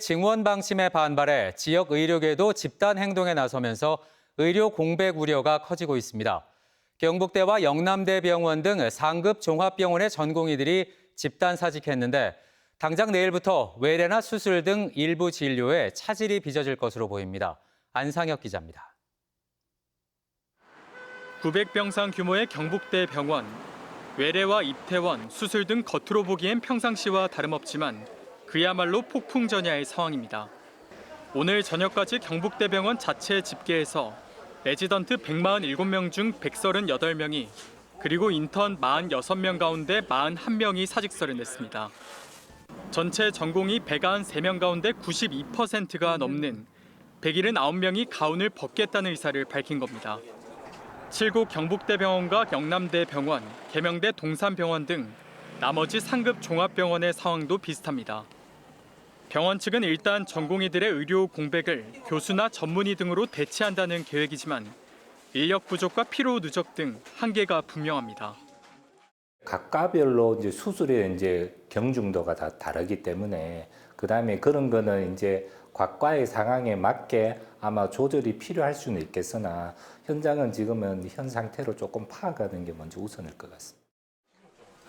증원 방침에 반발해 지역 의료계도 집단 행동에 나서면서 의료 공백 우려가 커지고 있습니다. 경북대와 영남대 병원 등 상급 종합병원의 전공의들이 집단 사직했는데 당장 내일부터 외래나 수술 등 일부 진료에 차질이 빚어질 것으로 보입니다. 안상혁 기자입니다. 900병상 규모의 경북대 병원. 외래와 입퇴원, 수술 등 겉으로 보기엔 평상시와 다름없지만 그야말로 폭풍전야의 상황입니다. 오늘 저녁까지 경북대병원 자체 집계에서 레지던트 147명 중 138명이 그리고 인턴 46명 가운데 41명이 사직서를 냈습니다. 전체 전공이 193명 가운데 92%가 넘는 179명이 가운을 벗겠다는 의사를 밝힌 겁니다. 칠곡 경북대병원과 영남대병원, 계명대 동산병원 등 나머지 상급 종합병원의 상황도 비슷합니다. 병원 측은 일단 전공의들의 의료 공백을 교수나 전문의 등으로 대체한다는 계획이지만 인력 부족과 피로 누적 등 한계가 분명합니다. 각과별로 이제 수술의 이제 경중도가 다 다르기 때문에 그 다음에 그런 거는 이제 각과의 상황에 맞게 아마 조절이 필요할 수는 있겠으나 현장은 지금은 현 상태로 조금 파악하는 게 먼저 우선일 것 같습니다.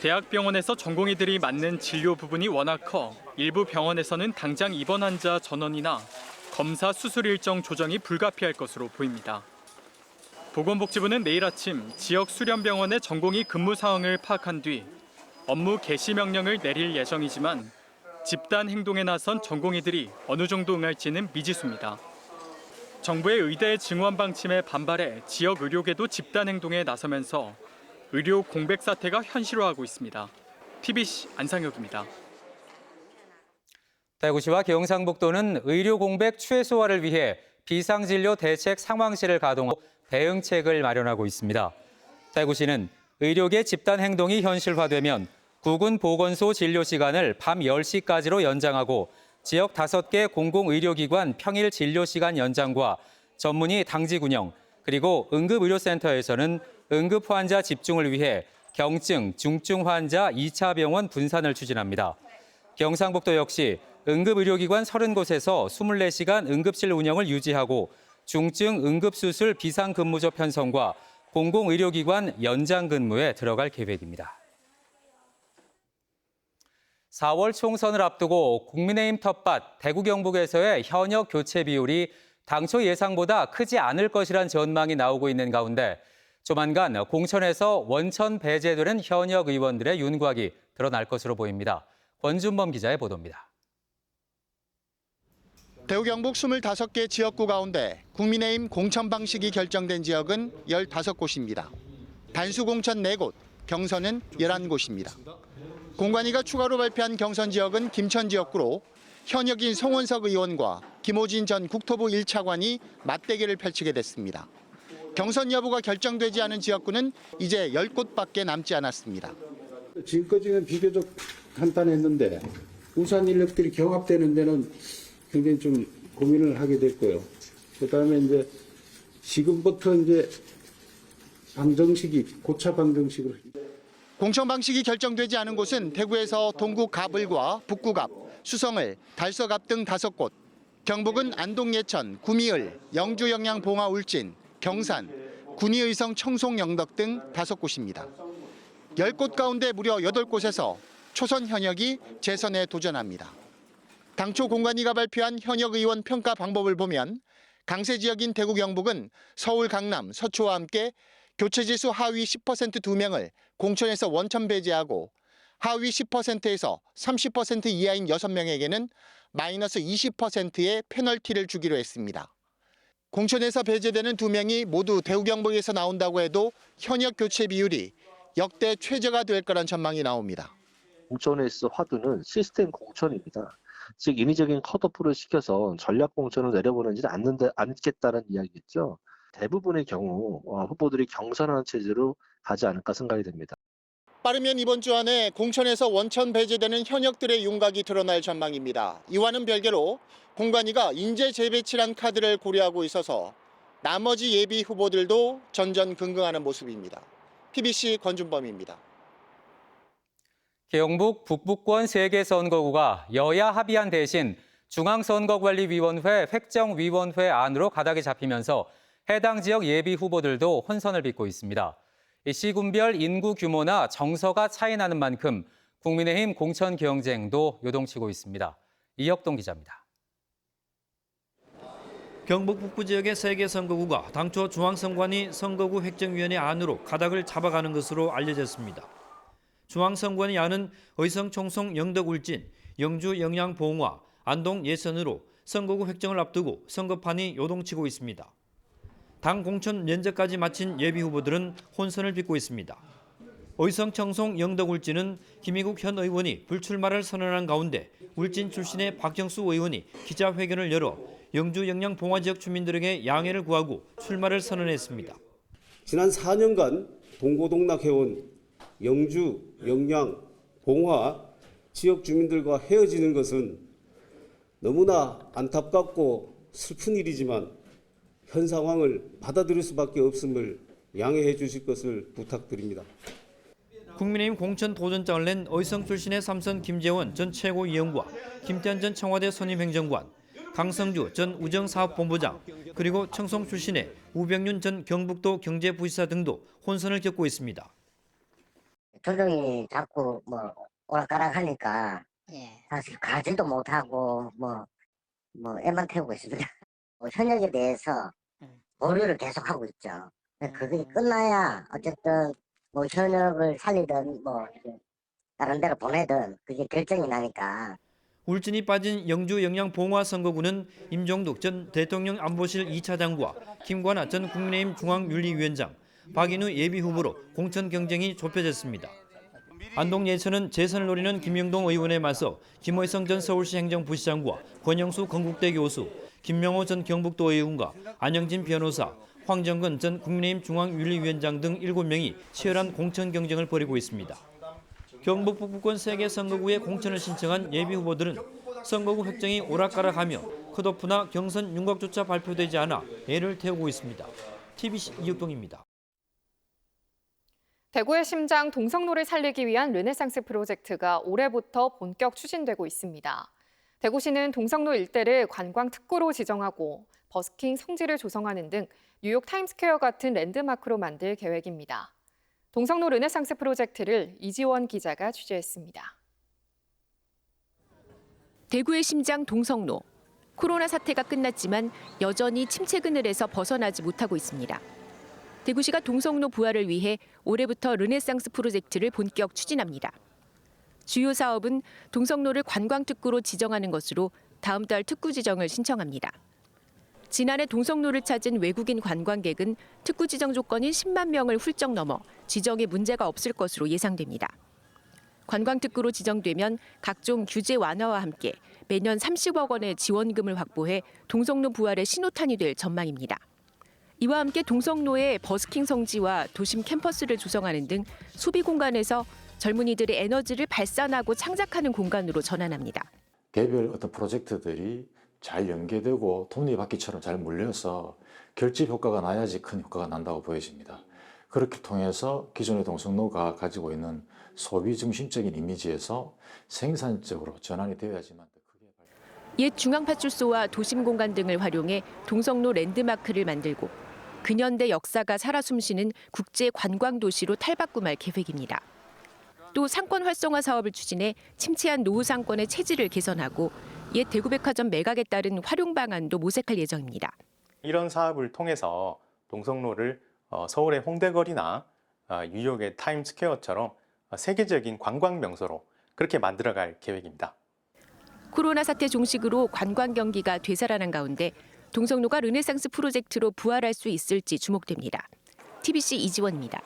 대학병원에서 전공의들이 맡는 진료 부분이 워낙 커 일부 병원에서는 당장 입원 환자 전원이나 검사 수술 일정 조정이 불가피할 것으로 보입니다. 보건복지부는 내일 아침 지역 수련병원의 전공의 근무 상황을 파악한 뒤 업무 개시 명령을 내릴 예정이지만 집단 행동에 나선 전공의들이 어느 정도 응할지는 미지수입니다. 정부의 의대 증원 방침에 반발해 지역 의료계도 집단 행동에 나서면서 의료 공백 사태가 현실화하고 있습니다. TBC 안상혁입니다. 대구시와 경상북도는 의료 공백 최소화를 위해 비상진료 대책 상황실을 가동하고 대응책을 마련하고 있습니다. 대구시는 의료계 집단 행동이 현실화되면 구군 보건소 진료 시간을 밤 10시까지로 연장하고 지역 5개 공공의료기관 평일 진료 시간 연장과 전문의 당직 운영, 그리고 응급의료센터에서는 응급 환자 집중을 위해 경증, 중증 환자 2차 병원 분산을 추진합니다. 경상북도 역시 응급 의료기관 30곳에서 24시간 응급실 운영을 유지하고 중증 응급수술 비상근무조 편성과 공공의료기관 연장 근무에 들어갈 계획입니다. 4월 총선을 앞두고 국민의힘 텃밭 대구 경북에서의 현역 교체 비율이 당초 예상보다 크지 않을 것이란 전망이 나오고 있는 가운데 조만간 공천에서 원천 배제되는 현역 의원들의 윤곽이 드러날 것으로 보입니다. 권준범 기자의 보도입니다. 대구 경북 25개 지역구 가운데 국민의힘 공천 방식이 결정된 지역은 15곳입니다. 단수 공천 4곳, 경선은 11곳입니다. 공관위가 추가로 발표한 경선 지역은 김천 지역구로 현역인 송원석 의원과 김호진 전 국토부 1차관이 맞대결을 펼치게 됐습니다. 경선 여부가 결정되지 않은 지역구는 이제 10곳밖에 남지 않았습니다. 지금까지는 비교적 간단했는데 우산 인력들이 경합되는 데는 굉장히 좀 고민을 하게 됐고요. 그다음에 이제 지금부터 이제 방정식이 고차 방정식으로 공천 방식이 결정되지 않은 곳은 대구에서 동구 갑을과 북구 갑, 수성을, 달서갑 등 다섯 곳, 경북은 안동 예천, 구미을, 영주 영양 봉화 울진, 경산, 군위의성 청송 영덕 등 다섯 곳입니다. 열 곳 가운데 무려 여덟 곳에서 초선 현역이 재선에 도전합니다. 당초 공관위가 발표한 현역 의원 평가 방법을 보면 강세 지역인 대구 경북은 서울 강남 서초와 함께 교체 지수 하위 10% 2명을 공천에서 원천 배제하고 하위 10%에서 30% 이하인 6명에게는 마이너스 20%의 페널티를 주기로 했습니다. 공천에서 배제되는 2명이 모두 대구 경북에서 나온다고 해도 현역 교체 비율이 역대 최저가 될 거란 전망이 나옵니다. 공천에서 화두는 시스템 공천입니다. 즉 인위적인 컷오프를 시켜서 전략 공천을 내려보내지는 않는다, 않겠다는 이야기겠죠. 대부분의 경우 어, 후보들이 경선하는 체제로 가지 않을까 생각이 됩니다. 빠르면 이번 주 안에 공천에서 원천 배제되는 현역들의 윤곽이 드러날 전망입니다. 이와는 별개로 공관위가 인재 재배치란 카드를 고려하고 있어서 나머지 예비 후보들도 전전긍긍하는 모습입니다. PBC 권준범입니다. 경북 북부권 3개 선거구가 여야 합의안 대신 중앙선거관리위원회 획정위원회 안으로 가닥이 잡히면서 해당 지역 예비 후보들도 혼선을 빚고 있습니다. 이 시군별 인구 규모나 정서가 차이 나는 만큼 국민의힘 공천 경쟁도 요동치고 있습니다. 이혁동 기자입니다. 경북 북부 지역의 세개 선거구가 당초 중앙선관위 선거구 획정위원회 안으로 가닥을 잡아가는 것으로 알려졌습니다. 중앙선관위 안은 의성 총송 영덕 울진, 영주 영양 봉화, 안동 예선으로 선거구 획정을 앞두고 선거판이 요동치고 있습니다. 당 공천 면접까지 마친 예비 후보들은 혼선을 빚고 있습니다. 의성 청송 영덕 울진은 김희국 현 의원이 불출마를 선언한 가운데 울진 출신의 박정수 의원이 기자회견을 열어 영주 영양 봉화 지역 주민들에게 양해를 구하고 출마를 선언했습니다. 지난 4년간 동고동락해온 영주, 영양, 봉화 지역 주민들과 헤어지는 것은 너무나 안타깝고 슬픈 일이지만 현 상황을 받아들일 수밖에 없음을 양해해 주실 것을 부탁드립니다. 국민의힘 공천 도전장을 낸 의성 출신의 삼선 김재원 전 최고위원과 김태현 전 청와대 선임행정관, 강성주 전 우정사업본부장, 그리고 청송 출신의 우병윤 전 경북도 경제부시사 등도 혼선을 겪고 있습니다. 조정이 자꾸 뭐 오락가락 하니까 예. 사실 가지도 못하고 뭐, 뭐 애만 태우고 있습니다. 뭐 현역에 대해서 음. 보류를 계속하고 있죠. 근데 그게 음. 끝나야 어쨌든 뭐 현역을 살리든 뭐 다른 데로 보내든 그게 결정이 나니까 울진이 빠진 영주 영양 봉화 선거구는 임종득 전 대통령 안보실 2차장과 김관아 전 국민의힘 중앙윤리위원장, 박인우 예비 후보로 공천 경쟁이 좁혀졌습니다. 안동 예천은 재선을 노리는 김영동 의원에 맞서 김호성 전 서울시 행정부시장과 권영수 건국대 교수, 김명호 전 경북도 의원과 안영진 변호사, 황정근 전 국민의힘 중앙윤리위원장 등 7명이 치열한 공천 경쟁을 벌이고 있습니다. 경북 북부권 세개 선거구에 공천을 신청한 예비 후보들은 선거구 획정이 오락가락하며 컷오프나 경선 윤곽조차 발표되지 않아 애를 태우고 있습니다. TBC 이육동입니다. 대구의 심장 동성로를 살리기 위한 르네상스 프로젝트가 올해부터 본격 추진되고 있습니다. 대구시는 동성로 일대를 관광 특구로 지정하고 버스킹 성지를 조성하는 등 뉴욕 타임스퀘어 같은 랜드마크로 만들 계획입니다. 동성로 르네상스 프로젝트를 이지원 기자가 취재했습니다. 대구의 심장 동성로. 코로나 사태가 끝났지만 여전히 침체 그늘에서 벗어나지 못하고 있습니다. 대구시가 동성로 부활을 위해 올해부터 르네상스 프로젝트를 본격 추진합니다. 주요 사업은 동성로를 관광특구로 지정하는 것으로 다음 달 특구 지정을 신청합니다. 지난해 동성로를 찾은 외국인 관광객은 특구 지정 조건인 10만 명을 훌쩍 넘어 지정에 문제가 없을 것으로 예상됩니다. 관광특구로 지정되면 각종 규제 완화와 함께 매년 30억 원의 지원금을 확보해 동성로 부활의 신호탄이 될 전망입니다. 이와 함께 동성로에 버스킹 성지와 도심 캠퍼스를 조성하는 등 소비 공간에서 젊은이들의 에너지를 발산하고 창작하는 공간으로 전환합니다. 개별 어떤 프로젝트들이 잘 연계되고 톱니바퀴처럼 잘 물려서 결집 효과가 나야지 큰 효과가 난다고 보여집니다. 그렇게 통해서 기존의 동성로가 가지고 있는 소비 중심적인 이미지에서 생산적으로 전환이 되어야지만 더 크게 발- 옛 중앙파출소와 도심 공간 등을 활용해 동성로 랜드마크를 만들고 근현대 역사가 살아 숨쉬는 국제 관광 도시로 탈바꿈할 계획입니다. 또 상권 활성화 사업을 추진해 침체한 노후 상권의 체질을 개선하고 옛 대구백화점 매각에 따른 활용 방안도 모색할 예정입니다. 이런 사업을 통해서 동성로를 어, 서울의 홍대거리나 어, 뉴욕의 타임스퀘어처럼 어, 세계적인 관광 명소로 그렇게 만들어갈 계획입니다. 코로나 사태 종식으로 관광 경기가 되살아난 가운데 동성로가 르네상스 프로젝트로 부활할 수 있을지 주목됩니다. TBC 이지원입니다.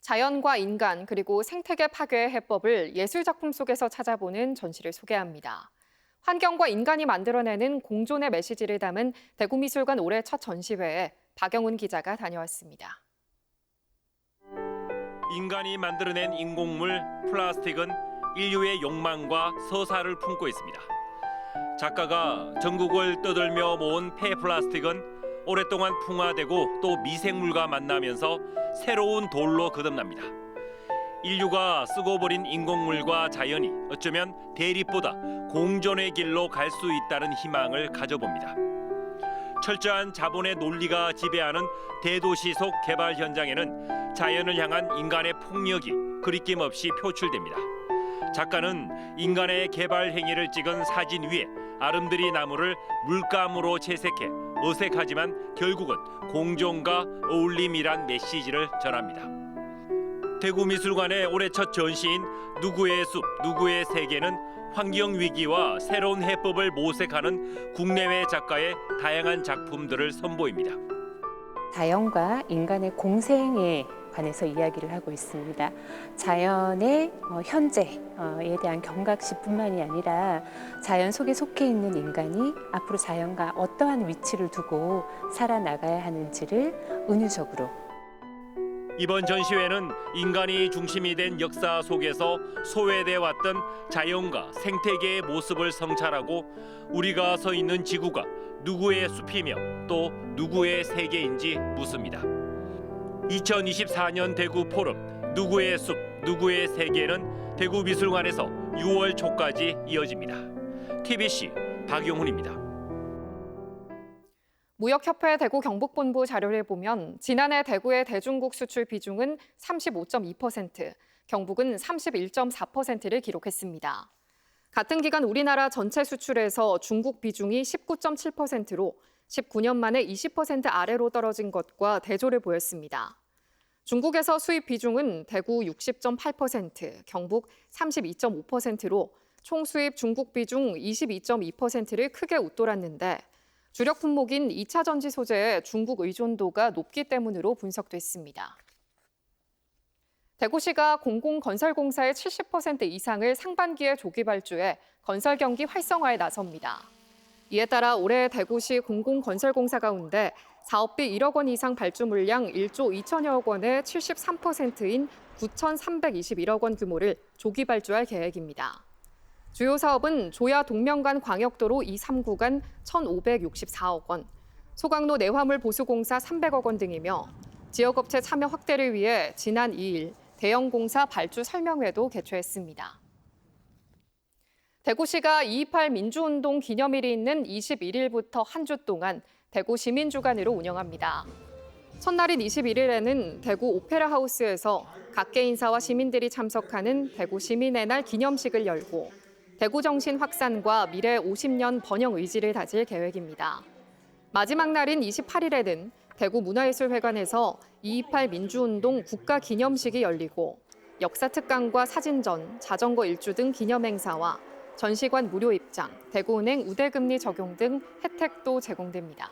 자연과 인간 그리고 생태계 파괴의 해법을 예술 작품 속에서 찾아보는 전시를 소개합니다. 환경과 인간이 만들어내는 공존의 메시지를 담은 대구미술관 올해 첫 전시회에 박영훈 기자가 다녀왔습니다. 인간이 만들어낸 인공물 플라스틱은 인류의 욕망과 서사를 품고 있습니다. 작가가 전국을 떠돌며 모은 폐 플라스틱은 오랫동안 풍화되고 또 미생물과 만나면서 새로운 돌로 거듭납니다. 인류가 쓰고 버린 인공물과 자연이 어쩌면 대립보다 공존의 길로 갈 수 있다는 희망을 가져봅니다. 철저한 자본의 논리가 지배하는 대도시 속 개발 현장에는 자연을 향한 인간의 폭력이 그리낌 없이 표출됩니다. 작가는 인간의 개발 행위를 찍은 사진 위에 아름드리 나무를 물감으로 채색해 어색하지만 결국은 공존과 어울림이란 메시지를 전합니다. 대구미술관의 올해 첫 전시인 누구의 숲, 누구의 세계는 환경 위기와 새로운 해법을 모색하는 국내외 작가의 다양한 작품들을 선보입니다. 자연과 인간의 공생에 관해서 이야기를 하고 있습니다. 자연의 어, 현재에 대한 경각심뿐만이 아니라 자연 속에 속해 있는 인간이 앞으로 자연과 어떠한 위치를 두고 살아나가야 하는지를 은유적으로 이번 전시회는 인간이 중심이 된 역사 속에서 소외돼 왔던 자연과 생태계의 모습을 성찰하고 우리가 서 있는 지구가 누구의 숲이며 또 누구의 세계인지 묻습니다. 2024년 대구 포럼 누구의 숲, 누구의 세계는 대구 미술관에서 6월 초까지 이어집니다. TBC 박용훈입니다. 무역협회 대구 경북본부 자료를 보면 지난해 대구의 대중국 수출 비중은 35.2%, 경북은 31.4%를 기록했습니다. 같은 기간 우리나라 전체 수출에서 중국 비중이 19.7%로 19년 만에 20% 아래로 떨어진 것과 대조를 보였습니다. 중국에서 수입 비중은 대구 60.8%, 경북 32.5%로 총 수입 중국 비중 22.2%를 크게 웃돌았는데 주력 품목인 2차 전지 소재의 중국 의존도가 높기 때문으로 분석됐습니다. 대구시가 공공건설공사의 70% 이상을 상반기에 조기 발주해 건설 경기 활성화에 나섭니다. 이에 따라 올해 대구시 공공건설공사 가운데 사업비 1억 원 이상 발주 물량 1조 2천여억 원의 73%인 9,321억 원 규모를 조기 발주할 계획입니다. 주요 사업은 조야 동명간 광역도로 2, 3구간 1,564억 원, 소강로 내화물 보수공사 300억 원 등이며 지역업체 참여 확대를 위해 지난 2일 대형공사 발주 설명회도 개최했습니다. 대구시가 228 민주운동 기념일이 있는 21일부터 한 주 동안 대구 시민주간으로 운영합니다. 첫날인 21일에는 대구 오페라 하우스에서 각계 인사와 시민들이 참석하는 대구 시민의 날 기념식을 열고 대구 정신 확산과 미래 50년 번영 의지를 다질 계획입니다. 마지막 날인 28일에는 대구 문화예술회관에서 228 민주운동 국가 기념식이 열리고 역사 특강과 사진전, 자전거 일주 등 기념 행사와 전시관 무료 입장, 대구은행 우대금리 적용 등 혜택도 제공됩니다.